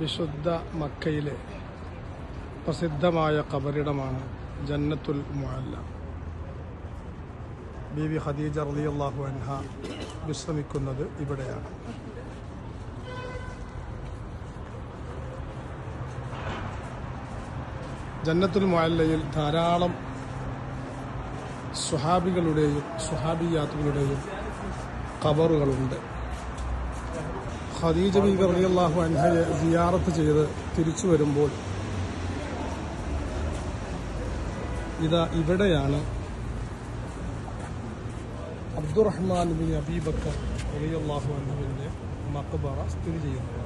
വിശുദ്ധ മക്കയിലെ പ്രസിദ്ധമായ കബറിടമാണ് ജന്നത്തുൽ മുഅല്ല. ബീവി ഖദീജ റളിയല്ലാഹു അൻഹ വിശ്രമിക്കുന്നത് ഇവിടെയാണ്. ജന്നത്തുൽ മുഅല്ലയിൽ ധാരാളം സുഹാബികളുടെയും സുഹാബിയാത്തുകളുടെയും കബറുകളുണ്ട് ഖദീജ ബീബി റളിയല്ലാഹു അൻഹയെ സിയാറത്ത് ചെയ്ത് തിരിച്ചു വരുമ്പോൾ ഇതാ ഇവിടെയാണ് അബ്ദുറഹ്മാൻ ബിൻ അബീബക്കർ റളിയല്ലാഹു അൻഹുവിന്റെ മക്ബറ സ്ഥിതി ചെയ്യുന്നത്.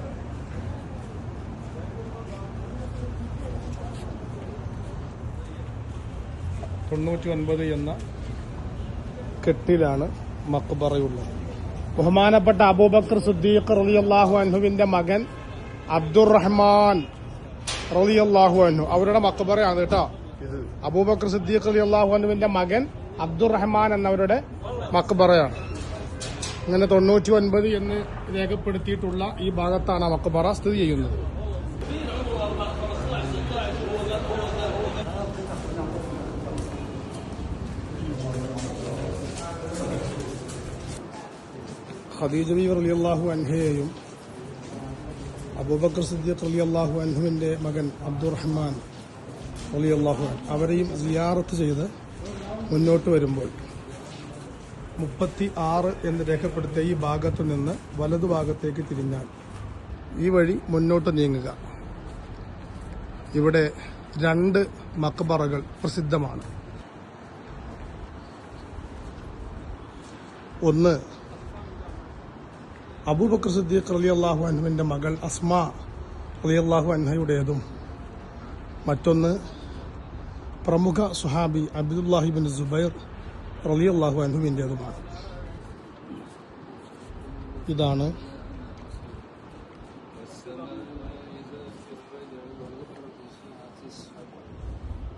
തൊണ്ണൂറ്റി ഒൻപത് എന്ന കെട്ടിലാണ് മക്ബറയുള്ളത്. ബഹുമാനപ്പെട്ട അബൂബക്കർ സുദ്ദീഖ് റളിയല്ലാഹു അൻഹുവിന്റെ മകൻ അബ്ദുറഹ്മാൻ റളിയല്ലാഹു അൻഹു. അവരുടെ മക്ബറയാണ് കേട്ടോ. അബൂബക്കർ സിദ്ദീഖ് റളിയല്ലാഹു അനുവിന്റെ മകൻ അബ്ദുറഹ്മാൻ എന്നവരുടെ മക്ബറയാണ്. അങ്ങനെ തൊണ്ണൂറ്റി ഒൻപത് എന്ന് രേഖപ്പെടുത്തിയിട്ടുള്ള ഈ ഭാഗത്താണ് ആ മക്ബറ സ്ഥിതി ചെയ്യുന്നത്. ഖദീജ ബി റളിയല്ലാഹു അൻഹയെയും അബൂബക്കർ സിദ്ദീഖ് റളിയല്ലാഹു അൻഹുവിന്റെ മകൻ അബ്ദുറഹ്മാൻ റളിയല്ലാഹു അള്ളാഹു അവരെയും സിയാറത്ത് ചെയ്ത് മുന്നോട്ട് വരുമ്പോൾ മുപ്പത്തി ആറ് എന്ന് രേഖപ്പെടുത്തിയ ഈ ഭാഗത്തു നിന്ന് വലതു വലതുഭാഗത്തേക്ക് തിരിഞ്ഞാൽ ഈ വഴി മുന്നോട്ട് നീങ്ങുക. ഇവിടെ രണ്ട് മക്ബറകൾ പ്രസിദ്ധമാണ്. ഒന്ന് അബൂബക്കർ സിദ്ദീഖ് റലി അള്ളാഹു അൻഹുവിന്റെ മകൾ അസ്മ റലി അള്ളാഹു അൻഹയുടേതും മറ്റൊന്ന് പ്രമുഖ സുഹാബി അബ്ദുല്ലാഹിബിൻ സുബൈർ റലി അള്ളാഹു അൻഹുവിൻ്റെതുമാണ് ഇതാണ്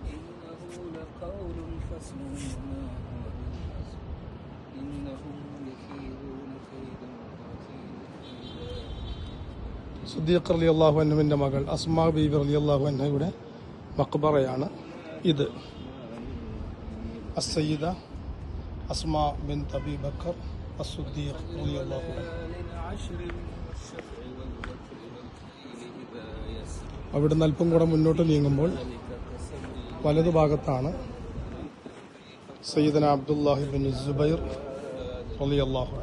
إنه لقول فصل സുദ്ദീഖ് അലി അള്ളാഹു അന്നുവിന്റെ മകൾ അസ്മാ ബീബർ അലി അള്ളാഹു അന്നയുടെ മക്ബറയാണ് ഇത്. അസയ്യിദ അസ്മാ ബിൻ തബി ബക്കർ അസുദ്ദീഖ് അലി അള്ളാഹു അവിടുന്ന് അല്പം കൂടെ മുന്നോട്ട് നീങ്ങുമ്പോൾ വലതുഭാഗത്താണ് സയ്യിദന അബ്ദുല്ലാഹിബിൻ ജുബൈർ അലി അള്ളാഹു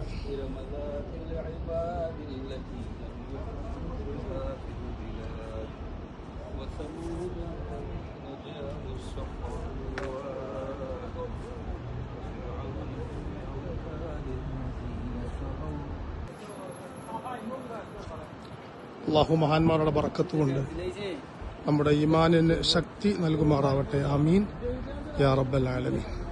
അള്ളാഹു മഹാന്മാരുടെ ബറക്കത്ത് കൊണ്ട് നമ്മുടെ ഈമാനിന് ശക്തി നൽകുമാറാവട്ടെ. ആമീൻ. യാ റബ്ബൽ ആലമീൻ.